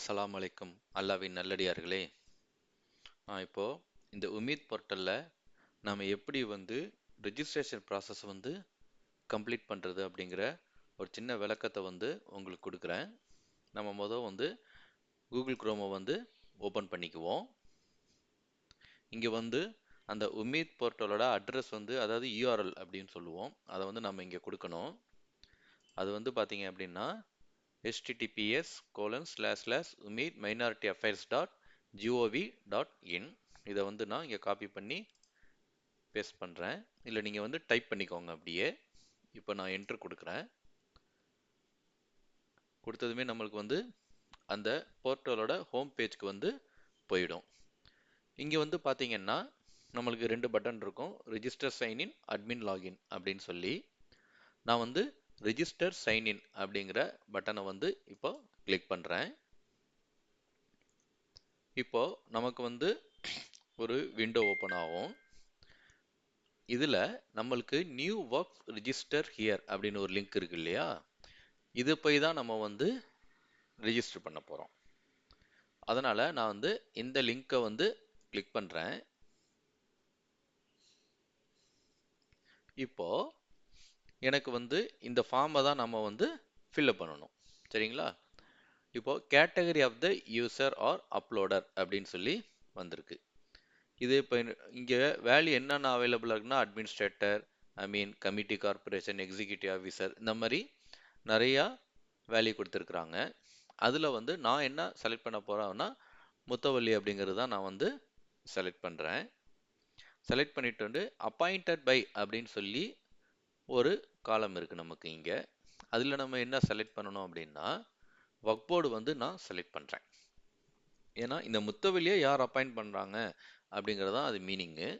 அஸ்லாம் அலைக்கும் அல்லாவின் நல்லடியார்களே. நான் இந்த உமீத் போர்ட்டலில் நாம் எப்படி வந்து ரிஜிஸ்ட்ரேஷன் ப்ராசஸ் வந்து கம்ப்ளீட் பண்ணுறது அப்படிங்கிற ஒரு சின்ன விளக்கத்தை வந்து உங்களுக்கு கொடுக்குறேன். நம்ம மொதல் வந்து கூகுள் குரோமை வந்து ஓப்பன் பண்ணிக்குவோம். இங்கே வந்து அந்த உமீத் போர்ட்டலோட அட்ரஸ் வந்து அதாவது யூஆர்எல் அப்படின்னு சொல்லுவோம். அதை வந்து நம்ம இங்கே கொடுக்கணும். அது வந்து பார்த்தீங்க அப்படின்னா HTTPS colon slash slash Umeed minority affairs dot G O V dot in இதை வந்து நான் இங்கே காப்பி பண்ணி பேஸ்ட் பண்ணுறேன் இல்லை நீங்கள் வந்து டைப் பண்ணிக்கோங்க அப்படியே. இப்போ நான் என்ட்ரு கொடுக்குறேன். கொடுத்ததுமே நம்மளுக்கு வந்து அந்த போர்ட்டலோட ஹோம் பேஜ்க்கு வந்து போயிடும். இங்கே வந்து பார்த்தீங்கன்னா நம்மளுக்கு ரெண்டு பட்டன் இருக்கும். ரிஜிஸ்டர் சைன்இன் அட்மின் லாகின் அப்படின்னு சொல்லி நான் வந்து ரிஜிஸ்டர் சைன்இன் அப்படிங்கிற பட்டனை வந்து இப்போ கிளிக் பண்ணுறேன் இப்போ நமக்கு வந்து ஒரு விண்டோ ஓப்பன் ஆகும். இதில் நம்மளுக்கு நியூ ஒர்க் ரிஜிஸ்டர் ஹியர் அப்படின்னு ஒரு லிங்க் இருக்கு இல்லையா? இது போய் தான் நம்ம வந்து ரிஜிஸ்டர் பண்ண போகிறோம் அதனால் நான் வந்து இந்த லிங்க்கை வந்து கிளிக் பண்ணுறேன் இப்போது எனக்கு வந்து இந்த ஃபார்மை தான் நம்ம வந்து ஃபில்அப் பண்ணணும். சரிங்களா? இப்போ category of the user or uploader அப்படின்னு சொல்லி வந்திருக்கு. இது இப்போ இங்கே வேல்யூ என்னென்ன அவைலபிளாக இருக்குன்னா administrator I mean committee corporation executive officer இந்த மாதிரி நிறையா வேல்யூ கொடுத்துருக்குறாங்க. அதில் வந்து நான் என்ன செலக்ட் பண்ண போகிறேன்னா முத்தவல்லி அப்படிங்கிறது தான் நான் வந்து செலக்ட் பண்ணுறேன் செலக்ட் பண்ணிட்டு வந்து அப்பாயிண்டட் பை அப்படின்னு சொல்லி ஒரு காலம் இருக்குது நமக்கு இங்கே. அதில் நம்ம என்ன செலக்ட் பண்ணணும் அப்படின்னா ஒர்க் போர்டு வந்து நான் செலக்ட் பண்ணுறேன் ஏன்னா இந்த முத்தவெளியை யார் அப்பாயிண்ட் பண்ணுறாங்க அப்படிங்கிறது தான் அது மீனிங்கு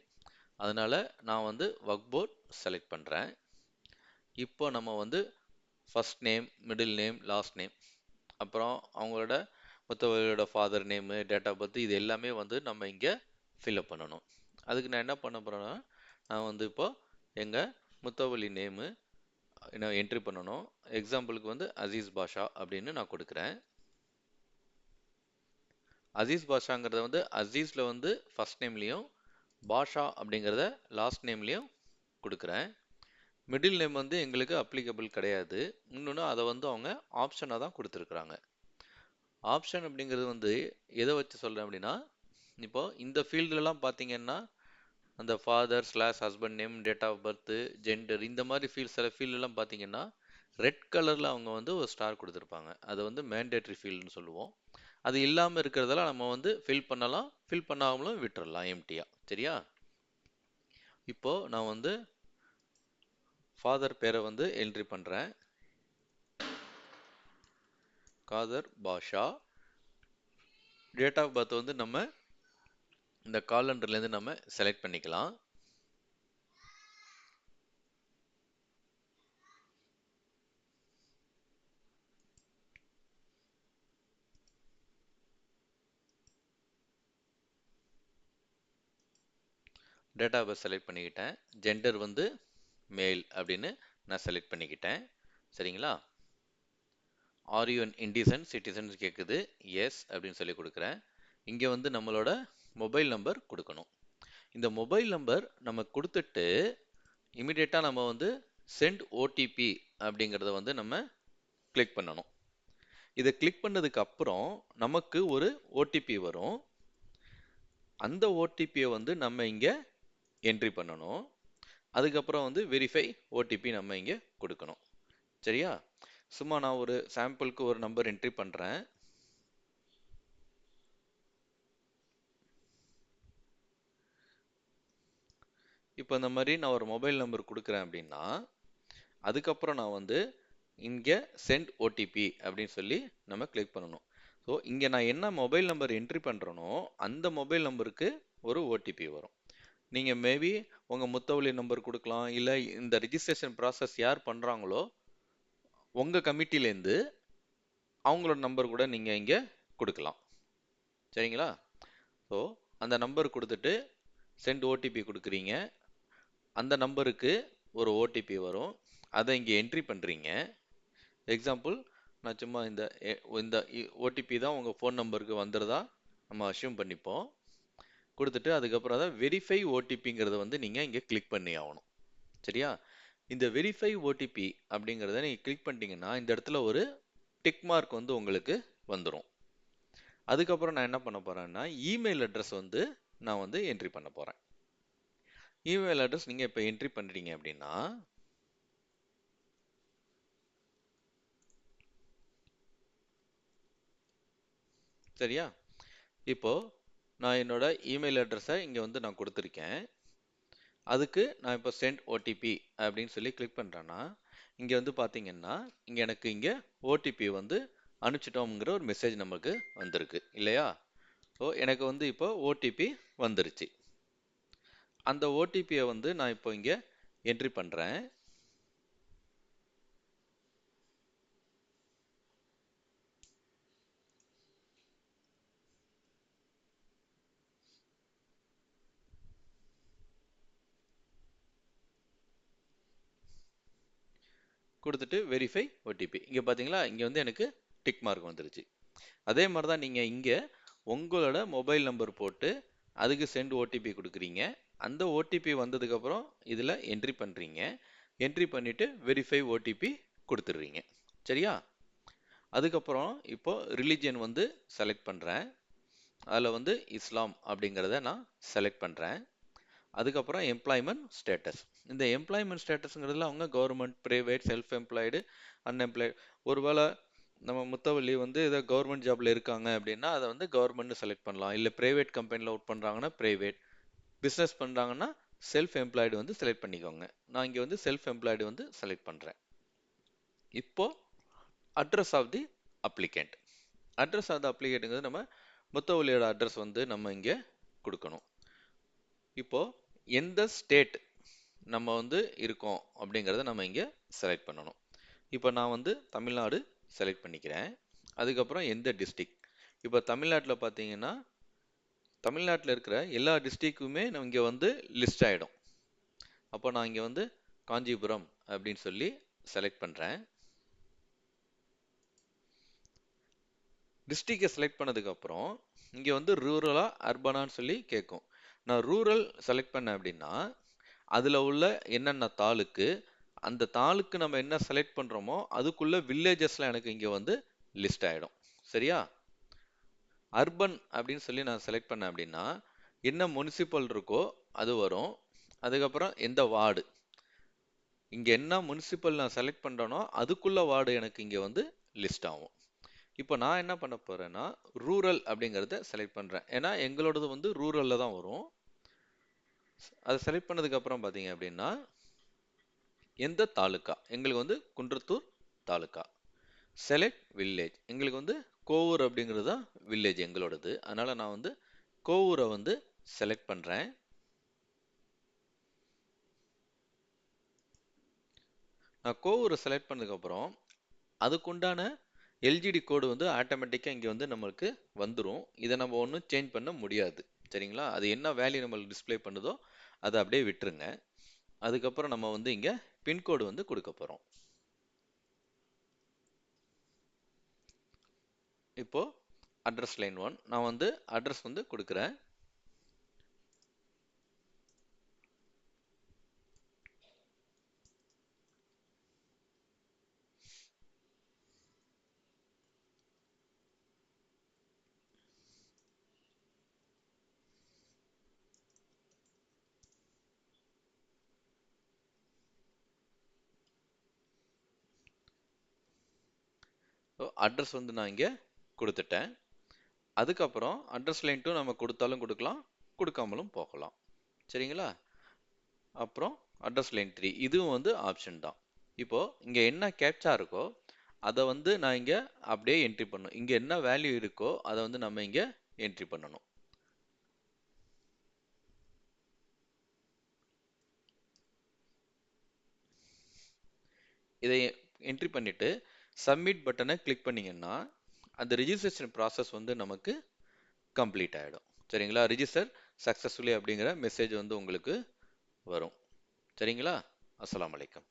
அதனால் நான் வந்து ஒர்க் போர்ட் செலக்ட் பண்ணுறேன் இப்போ நம்ம வந்து first name middle name last name அப்புறம் அவங்களோட முத்தவழியோட father name date of birth இது எல்லாமே வந்து நம்ம இங்கே ஃபில்அப் பண்ணணும். அதுக்கு நான் என்ன பண்ண போகிறேன்னா நான் வந்து இப்போ எங்கள் முத்தவழி நேமு நான் என்ட்ரி பண்ணணும். எக்ஸாம்பிளுக்கு வந்து அசீஸ் பாஷா அப்படின்னு நான் கொடுக்குறேன். அசீஸ் பாஷாங்கிறத வந்து அசீஸில் வந்து ஃபஸ்ட் நேம்லேயும் பாஷா அப்படிங்கிறத லாஸ்ட் நேம்லேயும் கொடுக்குறேன். மிடில் நேம் வந்து எங்களுக்கு அப்ளிகபிள் கிடையாது. இன்னொன்று அதை வந்து அவங்க ஆப்ஷனாக தான் கொடுத்துருக்குறாங்க. ஆப்ஷன் அப்படிங்கிறது வந்து எதை வச்சு சொல்கிறேன் அப்படின்னா இப்போ இந்த ஃபீல்டுலலாம் பார்த்தீங்கன்னா அந்த father slash husband name date of birth gender இந்த மாதிரி ஃபீல்ட் சில ஃபீல்டெல்லாம் பார்த்தீங்கன்னா ரெட் கலரில் அவங்க வந்து ஒரு ஸ்டார் கொடுத்துருப்பாங்க. அதை வந்து மேண்டேட்ரி ஃபீல்டுன்னு சொல்லுவோம். அது இல்லாமல் இருக்கிறதெல்லாம் நம்ம வந்து ஃபில் பண்ணலாம். ஃபில் பண்ணாமலும் விட்டுறலாம் எம்டியாக சரியா? இப்போது நான் வந்து ஃபாதர் பேரை வந்து என்ட்ரி பண்ணுறேன் Khader Basha date of birth வந்து நம்ம இந்த காலண்டர்லேருந்து நம்ம செலக்ட் பண்ணிக்கலாம். டேட்டாவை செலக்ட் பண்ணிக்கிட்டேன். ஜெண்டர் வந்து மேல் அப்படின்னு நான் செலக்ட் பண்ணிக்கிட்டேன். சரிங்களா? Are you an Indian citizens கேட்குது எஸ் அப்படின்னு சொல்லி கொடுக்குறேன். இங்கே வந்து நம்மளோட மொபைல் நம்பர் கொடுக்கணும். இந்த மொபைல் நம்பர் நம்ம கொடுத்துட்டு இமிடியேட்டாக நம்ம வந்து சென்ட் ஓடிபி அப்படிங்கிறத வந்து நம்ம கிளிக் பண்ணணும். இதை கிளிக் பண்ணதுக்கு அப்புறம் நமக்கு ஒரு ஓடிபி வரும். அந்த ஓடிபியை வந்து நம்ம இங்கே என்ட்ரி பண்ணணும். அதுக்கப்புறம் வந்து வெரிஃபை ஓடிபி நம்ம இங்கே கொடுக்கணும். சரியா? சும்மா நான் ஒரு சாம்பிளுக்கு ஒரு நம்பர் என்ட்ரி பண்ணுறேன் இப்போ இந்த மாதிரி நான் ஒரு மொபைல் நம்பர் கொடுக்குறேன் அப்படின்னா அதுக்கப்புறம் நான் வந்து இங்கே சென்ட் ஓடிபி அப்படின்னு சொல்லி நம்ம கிளிக் பண்ணணும். ஸோ இங்கே நான் என்ன மொபைல் நம்பர் என்ட்ரி பண்ணுறனோ அந்த மொபைல் நம்பருக்கு ஒரு ஓடிபி வரும். நீங்கள் மேபி உங்கள் முத்தவழி நம்பர் கொடுக்கலாம் இல்லை இந்த ரிஜிஸ்ட்ரேஷன் ப்ராசஸ் யார் பண்ணுறாங்களோ உங்கள் கமிட்டிலேருந்து அவங்களோட நம்பர் கூட நீங்கள் இங்கே கொடுக்கலாம். சரிங்களா? ஸோ அந்த நம்பர் கொடுத்துட்டு சென்ட் ஓடிபி கொடுக்குறீங்க. அந்த நம்பருக்கு ஒரு ஓடிபி வரும். அதை இங்கே என்ட்ரி பண்ணுறீங்க எக்ஸாம்பிள் நான் சும்மா இந்த இந்த ஓடிபி தான் உங்கள் ஃபோன் நம்பருக்கு வந்துடுதா நம்ம அஷ்யூம் பண்ணிப்போம். கொடுத்துட்டு அதுக்கப்புறம் தான் வெரிஃபை ஓடிபிங்கிறத வந்து நீங்கள் இங்கே கிளிக் பண்ணி ஆகணும். சரியா? இந்த வெரிஃபை ஓடிபி அப்படிங்கிறத நீங்கள் கிளிக் பண்ணிட்டீங்கன்னா இந்த இடத்துல ஒரு டிக் மார்க் வந்து உங்களுக்கு வந்துடும் அதுக்கப்புறம் நான் என்ன பண்ண போகிறேன்னா இமெயில் அட்ரஸ் வந்து நான் வந்து என்ட்ரி பண்ண போகிறேன் இமெயில் அட்ரஸ் நீங்கள் இப்போ என்ட்ரி பண்ணுறீங்க அப்படின்னா சரியா? இப்போது நான் என்னோடய இமெயில் அட்ரஸை இங்கே வந்து நான் கொடுத்துருக்கேன். அதுக்கு நான் இப்போ சென்ட் ஓடிபி அப்படின்னு சொல்லி கிளிக் பண்ணுறேன்னா இங்கே வந்து பார்த்தீங்கன்னா இங்கே எனக்கு இங்கே ஓடிபி வந்து அனுப்பிச்சிட்டோம்ங்கிற ஒரு மெசேஜ் நமக்கு வந்திருக்கு இல்லையா? ஸோ எனக்கு வந்து இப்போ ஓடிபி வந்துருச்சு. அந்த ஓடிபியை வந்து நான் இப்போ இங்க என்ட்ரி பண்றேன். கொடுத்துட்டு வெரிஃபை ஓடிபி இங்கே பார்த்தீங்களா இங்க வந்து எனக்கு டிக் மார்க் வந்துருச்சு. அதே மாதிரி தான் நீங்க இங்க உங்களோட மொபைல் நம்பர் போட்டு அதுக்கு சென்ட் ஓடிபி கொடுக்குறீங்க. அந்த ஓடிபி வந்ததுக்கப்புறம் இதில் என்ட்ரி பண்ணுறீங்க என்ட்ரி பண்ணிவிட்டு வெரிஃபை ஓடிபி கொடுத்துட்றீங்க. சரியா? அதுக்கப்புறம் இப்போ ரிலிஜியன் வந்து செலக்ட் பண்ணுறேன் அதில் வந்து இஸ்லாம் அப்படிங்கிறத நான் செலக்ட் பண்ணுறேன் அதுக்கப்புறம் எம்ப்ளாய்மெண்ட் ஸ்டேட்டஸ் இந்த எம்ப்ளாய்மெண்ட் ஸ்டேட்டஸுங்கிறதுல அவங்க government private self employed unemployed ஒருவேளை நம்ம முத்தவள்ளி வந்து ஏதோ கவர்மெண்ட் ஜாப்ல இருக்காங்க அப்படின்னா அதை வந்து கவர்மெண்ட் செலக்ட் பண்ணலாம். இல்லை ப்ரைவேட் கம்பெனியில் ஒர்க் பண்ணுறாங்கன்னா ப்ரைவேட் பிஸ்னஸ் பண்ணுறாங்கன்னா செல்ஃப் எம்ப்ளாய்டு வந்து செலக்ட் பண்ணிக்கோங்க. நான் இங்கே வந்து செல்ஃப் எம்ப்ளாய்டு வந்து செலக்ட் பண்ணுறேன் இப்போது address of the applicant address of the அப்ளிகேட்டுங்கிறது நம்ம முத்தவள்ளியோட அட்ரஸ் வந்து நம்ம இங்கே கொடுக்கணும். இப்போது எந்த ஸ்டேட் நம்ம வந்து இருக்கோம் அப்படிங்கிறத நம்ம இங்கே செலக்ட் பண்ணணும். இப்போ நான் வந்து தமிழ்நாடு செலக்ட் பண்ணிக்கிறேன். அதுக்கப்புறம் எந்த டிஸ்ட்ரிக்ட் இப்போ தமிழ்நாட்டில் பார்த்தீங்கன்னா தமிழ்நாட்டில் இருக்கிற எல்லா டிஸ்ட்ரிக்குமே நம்ம இங்கே வந்து லிஸ்ட் ஆகிடும் அப்போ நான் இங்கே வந்து காஞ்சிபுரம் அப்படின்னு சொல்லி செலக்ட் பண்ணுறேன் டிஸ்ட்ரிக்டை செலக்ட் பண்ணதுக்கப்புறம் இங்கே வந்து ரூரலா அர்பனான்னு சொல்லி கேட்கும் நான் ரூரல் செலக்ட் பண்ணேன் அப்படின்னா அதில் உள்ள என்னென்ன தாலுக்கு அந்த தாலுக்கு நம்ம என்ன செலக்ட் பண்ணுறோமோ அதுக்குள்ளே வில்லேஜஸ்லாம் எனக்கு இங்கே வந்து லிஸ்ட் ஆகிடும் சரியா? அர்பன் அப்படின்னு சொல்லி நான் செலக்ட் பண்ணேன் அப்படின்னா என்ன முனிசிபல் இருக்கோ அது வரும். அதுக்கப்புறம் எந்த வார்டு? இங்கே என்ன முனிசிபல் நான் செலக்ட் பண்ணுறேனோ அதுக்குள்ள வார்டு எனக்கு இங்கே வந்து லிஸ்ட் ஆகும். இப்போ நான் என்ன பண்ண போகிறேன்னா ரூரல் அப்படிங்கிறத செலக்ட் பண்ணுறேன் ஏன்னா எங்களோடது வந்து ரூரலில் தான் வரும். அதை செலக்ட் பண்ணதுக்கப்புறம் பார்த்தீங்க அப்படின்னா எந்த தாலுக்கா? எங்களுக்கு வந்து குன்றத்தூர் தாலுக்கா. செலக்ட் வில்லேஜ் எங்களுக்கு வந்து கோவூர் அப்படிங்கிறது தான் வில்லேஜ் எங்களோடது. அதனால் நான் வந்து கோவூரை வந்து செலக்ட் பண்ணுறேன் நான் கோவூரை செலக்ட் பண்ணதுக்கப்புறம் அதுக்குண்டான எல்ஜிடி கோடு வந்து ஆட்டோமேட்டிக்காக இங்கே வந்து நம்மளுக்கு வந்துடும் இதை நம்ம ஒன்றும் சேஞ்ச் பண்ண முடியாது. சரிங்களா? அது என்ன வேல்யூ நம்மளுக்கு டிஸ்ப்ளே பண்ணுதோ அதை அப்படியே விட்டுருங்க. அதுக்கப்புறம் நம்ம வந்து இங்கே பின்கோடு வந்து கொடுக்க போகிறோம் இப்போ அட்ரஸ் லைன் ஒன் நான் வந்து அட்ரஸ் வந்து கொடுக்குறேன். அட்ரஸ் வந்து நான் இங்கே கொடுத்துட்டேன். அதுக்கப்புறம் அட்ரஸ் லைன் டூ நம்ம கொடுத்தாலும் கொடுக்கலாம் கொடுக்காமலும் போகலாம். சரிங்களா? அப்புறம் அட்ரஸ் லைன் த்ரீ இதுவும் வந்து ஆப்ஷன் தான். இப்போது இங்கே என்ன கேப்சா இருக்கோ அதை வந்து நான் இங்கே அப்படியே என்ட்ரி பண்ணணும். இங்கே என்ன வேல்யூ இருக்கோ அதை வந்து நம்ம இங்கே என்ட்ரி பண்ணணும். இதை என்ட்ரி பண்ணிவிட்டு சப்மிட் பட்டனை கிளிக் பண்ணிங்கன்னா அந்த ரிஜிஸ்ட்ரேஷன் ப்ராசஸ் வந்து நமக்கு கம்ப்ளீட் ஆகிடும் சரிங்களா? ரிஜிஸ்டர் சக்ஸஸ்ஃபுல்லி அப்படிங்கிற மெசேஜ் வந்து உங்களுக்கு வரும். சரிங்களா? அஸ்லாம் வலைக்கம்